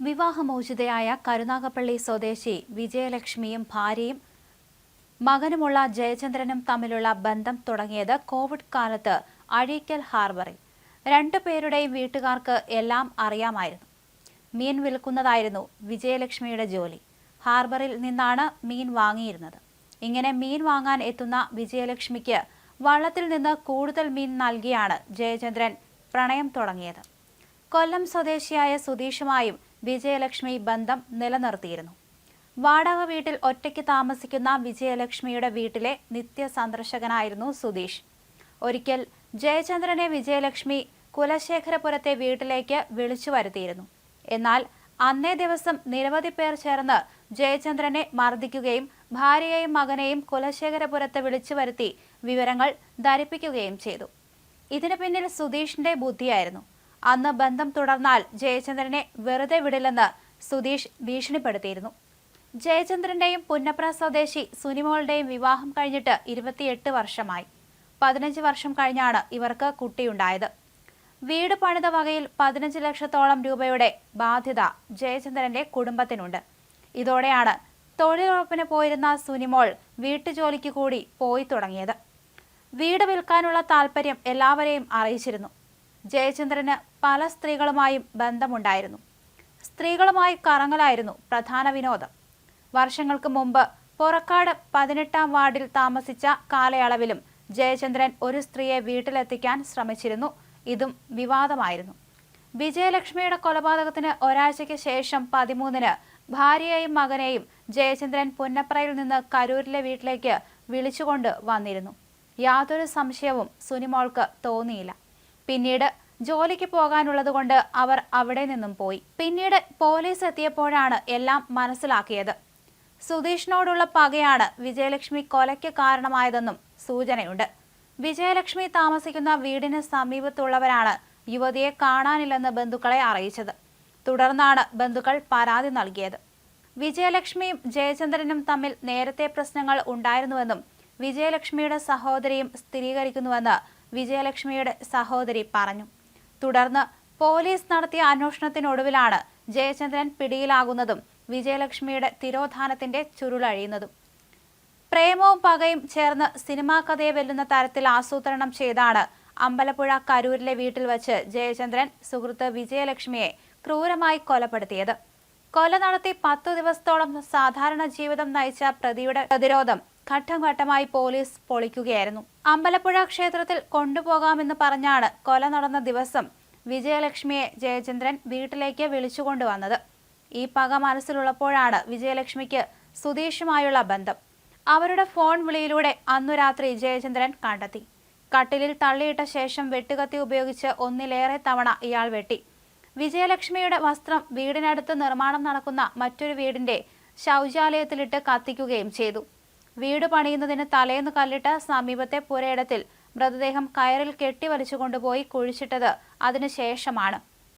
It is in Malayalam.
വിവാഹമോചിതയായ കരുനാഗപ്പള്ളി സ്വദേശി വിജയലക്ഷ്മിയും ഭാര്യയും മകനുമുള്ള ജയചന്ദ്രനും തമ്മിലുള്ള ബന്ധം തുടങ്ങിയത് കോവിഡ് കാലത്ത് അഴീക്കൽ ഹാർബറിൽ. രണ്ടുപേരുടെയും വീട്ടുകാർക്ക് എല്ലാം അറിയാമായിരുന്നു. മീൻ വിൽക്കുന്നതായിരുന്നു വിജയലക്ഷ്മിയുടെ ജോലി. ഹാർബറിൽ നിന്നാണ് മീൻ വാങ്ങിയിരുന്നത്. ഇങ്ങനെ മീൻ വാങ്ങാൻ എത്തുന്ന വിജയലക്ഷ്മിക്ക് വള്ളത്തിൽ നിന്ന് കൂടുതൽ മീൻ നൽകിയാണ് ജയചന്ദ്രൻ പ്രണയം തുടങ്ങിയത്. കൊല്ലം സ്വദേശിയായ സുധീഷുമായും വിജയലക്ഷ്മി ബന്ധം നിലനിർത്തിയിരുന്നു. വാടക വീട്ടിൽ ഒറ്റയ്ക്ക് താമസിക്കുന്ന വിജയലക്ഷ്മിയുടെ വീട്ടിലെ നിത്യ സന്ദർശകനായിരുന്നു സുധീഷ്. ഒരിക്കൽ ജയചന്ദ്രനെ വിജയലക്ഷ്മി കുലശേഖരപുരത്തെ വീട്ടിലേക്ക് വിളിച്ചു വരുത്തിയിരുന്നു. എന്നാൽ അന്നേ ദിവസം നിരവധി പേർ ചേർന്ന് ജയചന്ദ്രനെ മർദ്ദിക്കുകയും ഭാര്യയെയും മകനെയും കുലശേഖരപുരത്ത് വിളിച്ചു വരുത്തി വിവരങ്ങൾ ധരിപ്പിക്കുകയും ചെയ്തു. ഇതിനു പിന്നിൽ സുധീഷിന്റെ ബുദ്ധിയായിരുന്നു. അന്ന് ബന്ധം തുടർന്നാൽ ജയചന്ദ്രനെ വെറുതെ വിടില്ലെന്ന് സുധീഷ് ഭീഷണിപ്പെടുത്തിയിരുന്നു. ജയചന്ദ്രന്റെയും പുന്നപ്ര സ്വദേശി സുനിമോളുടെയും വിവാഹം കഴിഞ്ഞിട്ട് ഇരുപത്തിയെട്ട് വർഷമായി. പതിനഞ്ച് വർഷം കഴിഞ്ഞാണ് ഇവർക്ക് കുട്ടിയുണ്ടായത്. വീട് പണിത വകയിൽ പതിനഞ്ച് ലക്ഷത്തോളം രൂപയുടെ ബാധ്യത ജയചന്ദ്രന്റെ കുടുംബത്തിനുണ്ട്. ഇതോടെയാണ് തൊഴിലുറപ്പിന് പോയിരുന്ന സുനിമോൾ വീട്ടുജോലിക്ക് കൂടി പോയി തുടങ്ങിയത്. വീട് വിൽക്കാനുള്ള താല്പര്യം എല്ലാവരെയും അറിയിച്ചിരുന്നു. ജയചന്ദ്രന് പല സ്ത്രീകളുമായും ബന്ധമുണ്ടായിരുന്നു. സ്ത്രീകളുമായി കറങ്ങലായിരുന്നു പ്രധാന വിനോദം. വർഷങ്ങൾക്ക് മുമ്പ് പൊറക്കാട് പതിനെട്ടാം വാർഡിൽ താമസിച്ച കാലയളവിലും ജയചന്ദ്രൻ ഒരു സ്ത്രീയെ വീട്ടിലെത്തിക്കാൻ ശ്രമിച്ചിരുന്നു. ഇതും വിവാദമായിരുന്നു. വിജയലക്ഷ്മിയുടെ കൊലപാതകത്തിന് ഒരാഴ്ചയ്ക്ക് ശേഷം പതിമൂന്നിന് ഭാര്യയെയും മകനെയും ജയചന്ദ്രൻ പുന്നപ്രയിൽ നിന്ന് കരൂരിലെ വീട്ടിലേക്ക് വിളിച്ചുകൊണ്ട് വന്നിരുന്നു. യാതൊരു സംശയവും സുനിമോൾക്ക് തോന്നിയില്ല. പിന്നീട് ജോലിക്ക് പോകാനുള്ളത് കൊണ്ട് അവർ അവിടെ നിന്നും പോയി. പിന്നീട് പോലീസ് എത്തിയപ്പോഴാണ് എല്ലാം മനസ്സിലാക്കിയത്. സുധീഷിനോടുള്ള പകയാണ് വിജയലക്ഷ്മി കൊലയ്ക്ക് കാരണമായതെന്നും സൂചനയുണ്ട്. വിജയലക്ഷ്മി താമസിക്കുന്ന വീടിന് സമീപത്തുള്ളവരാണ് യുവതിയെ കാണാനില്ലെന്ന് ബന്ധുക്കളെ അറിയിച്ചത്. തുടർന്നാണ് ബന്ധുക്കൾ പരാതി നൽകിയത്. വിജയലക്ഷ്മിയും ജയചന്ദ്രനും തമ്മിൽ നേരത്തെ പ്രശ്നങ്ങൾ ഉണ്ടായിരുന്നുവെന്നും വിജയലക്ഷ്മിയുടെ സഹോദരിയും സ്ഥിരീകരിക്കുന്നുവെന്ന് വിജയലക്ഷ്മിയുടെ സഹോദരി പറഞ്ഞു. തുടർന്ന് പോലീസ് നടത്തിയ അന്വേഷണത്തിനൊടുവിലാണ് ജയചന്ദ്രൻ പിടിയിലാകുന്നതും വിജയലക്ഷ്മിയുടെ തിരോധാനത്തിന്റെ ചുരുളഴിയുന്നതും. പ്രേമവും പകയും ചേർന്ന് സിനിമാ കഥയെ വെല്ലുന്ന തരത്തിൽ ആസൂത്രണം ചെയ്താണ് അമ്പലപ്പുഴ കരൂരിലെ വീട്ടിൽ വച്ച് ജയചന്ദ്രൻ സുഹൃത്ത് വിജയലക്ഷ്മിയെ ക്രൂരമായി കൊലപ്പെടുത്തിയത്. കൊല നടത്തി പത്തു ദിവസത്തോളം സാധാരണ ജീവിതം നയിച്ച പ്രതിയുടെ പ്രതിരോധം ഘട്ടം ഘട്ടമായി പോലീസ് പൊളിക്കുകയായിരുന്നു. അമ്പലപ്പുഴ ക്ഷേത്രത്തിൽ കൊണ്ടുപോകാമെന്ന് പറഞ്ഞാണ് കൊല നടന്ന ദിവസം വിജയലക്ഷ്മിയെ ജയചന്ദ്രൻ വീട്ടിലേക്ക് വിളിച്ചുകൊണ്ടുവന്നത്. ഈ പക മനസ്സിലുള്ളപ്പോഴാണ് വിജയലക്ഷ്മിക്ക് സുധീഷുമായുള്ള ബന്ധം. അവരുടെ ഫോൺ വിളിയിലൂടെ അന്നു രാത്രി ജയചന്ദ്രൻ കണ്ടെത്തി. കട്ടിലിൽ തള്ളിയിട്ട ശേഷം വെട്ടുകത്തി ഉപയോഗിച്ച് ഒന്നിലേറെ തവണ ഇയാൾ വെട്ടി. വിജയലക്ഷ്മിയുടെ വസ്ത്രം വീടിനടുത്ത് നിർമ്മാണം നടക്കുന്ന മറ്റൊരു വീടിന്റെ ശൗചാലയത്തിലിട്ട് കത്തിക്കുകയും ചെയ്തു. വീട് പണിയുന്നതിന് തലേന്ന് കല്ലിട്ട് സമീപത്തെ പുരയിടത്തിൽ മൃതദേഹം കയറിൽ കെട്ടിവലിച്ചു കൊണ്ടുപോയി കുഴിച്ചിട്ടത് അതിനുശേഷമാണ്